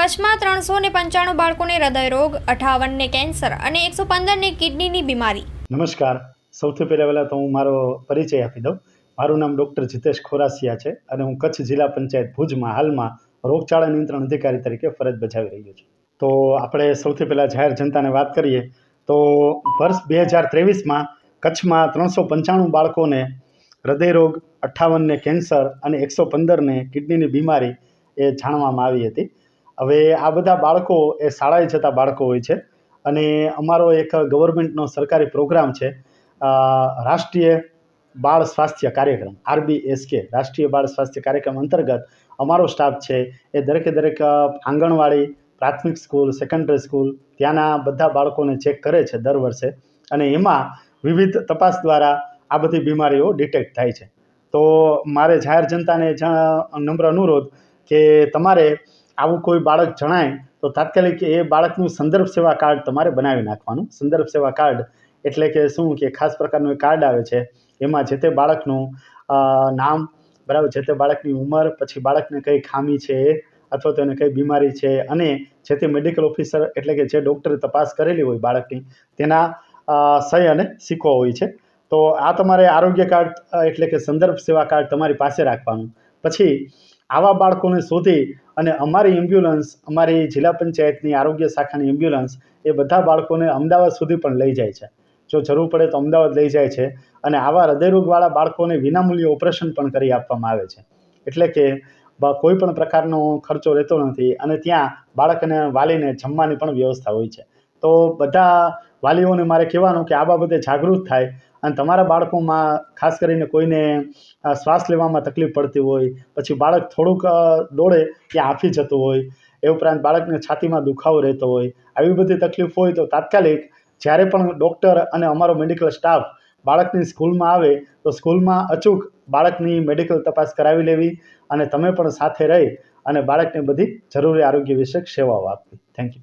કચ્છમાં ત્રણસો ને પંચાણું બાળકોને હૃદયરોગ, અઠાવનને કેન્સર અને એકસો પંદરને કિડનીની બીમારી. નમસ્કાર. સૌથી પહેલાં પહેલાં તો હું મારો પરિચય આપી દઉં. મારું નામ ડૉક્ટર જીતેશ ખોરાસિયા છે અને હું કચ્છ જિલ્લા પંચાયત ભુજમાં હાલમાં રોગચાળા નિયંત્રણ અધિકારી તરીકે ફરજ બજાવી રહ્યો છું. તો આપણે સૌથી પહેલાં જાહેર જનતાને વાત કરીએ તો વર્ષ બે હજાર ત્રેવીસમાં કચ્છમાં ત્રણસો પંચાણું બાળકોને હૃદયરોગ અઠ્ઠાવનને કેન્સર અને એકસો પંદરને કિડનીની બીમારી એ જાણવામાં આવી હતી. હવે આ બધા બાળકો એ શાળાએ જતા બાળકો હોય છે. અને અમારો એક ગવર્મેન્ટનો સરકારી પ્રોગ્રામ છે રાષ્ટ્રીય બાળ સ્વાસ્થ્ય કાર્યક્રમ, આરબીએસકે, રાષ્ટ્રીય બાળ સ્વાસ્થ્ય કાર્યક્રમ અંતર્ગત અમારો સ્ટાફ છે એ દરેકે દરેક આંગણવાડી, પ્રાથમિક સ્કૂલ, સેકન્ડરી સ્કૂલ, ત્યાંના બધા બાળકોને ચેક કરે છે દર વર્ષે. અને એમાં વિવિધ તપાસ દ્વારા આ બધી બીમારીઓ ડિટેક્ટ થાય છે. તો મારે જાહેર જનતાને નમ્ર અનુરોધ કે તમારે આવું કોઈ બાળક જણાય, તો તાત્કાલિક એ બાળકનું સંદર્ભ સેવા કાર્ડ તમારે બનાવી નાખવાનું. સંદર્ભ સેવા કાર્ડ એટલે કે શું કે ખાસ પ્રકારનું એક કાર્ડ આવે છે, એમાં જે તે બાળકનું નામ, બરાબર, જે તે બાળકની ઉંમર, પછી બાળકને કઈ ખામી છે, અથવા તો એને કઈ બીમારી છે, અને જે તે મેડિકલ ઓફિસર એટલે કે જે ડૉક્ટરે તપાસ કરેલી હોય બાળકની, તેના સહી અને સિક્કો હોય છે. તો આ તમારે આરોગ્ય કાર્ડ એટલે કે સંદર્ભ સેવા કાર્ડ તમારી પાસે રાખવાનું. પછી આવા બાળકોને શોધી અને અમારી એમ્બ્યુલન્સ અમારી જિલ્લા પંચાયતની આરોગ્ય શાખાની એમ્બ્યુલન્સ એ બધા બાળકોને અમદાવાદ સુધી પણ લઈ જાય છે. જો જરૂર પડે તો અમદાવાદ લઈ જાય છે અને આવા હૃદયરોગવાળા બાળકોને વિનામૂલ્યે ઓપરેશન પણ કરી આપવામાં આવે છે. એટલે કે કોઈ પણ પ્રકારનો ખર્ચો રહેતો નથી અને ત્યાં બાળકને વાલીને જમવાની પણ વ્યવસ્થા હોય છે. તો બધા વાલીઓને મારે કહેવાનું કે આ બાબતે જાગૃત થાય અને તમારા બાળકોમાં ખાસ કરીને કોઈને શ્વાસ લેવામાં તકલીફ પડતી હોય, પછી બાળક થોડુંક દોડે ત્યાં આફી જતું હોય, એ ઉપરાંત બાળકને છાતીમાં દુખાવો રહેતો હોય, આવી બધી તકલીફ હોય તો તાત્કાલિક જ્યારે પણ ડૉક્ટર અને અમારો મેડિકલ સ્ટાફ બાળકની સ્કૂલમાં આવે તો સ્કૂલમાં અચૂક બાળકની મેડિકલ તપાસ કરાવી લેવી અને તમે પણ સાથે રહી અને બાળકને બધી જરૂરી આરોગ્ય વિષયક સેવાઓ આપવી. Thank you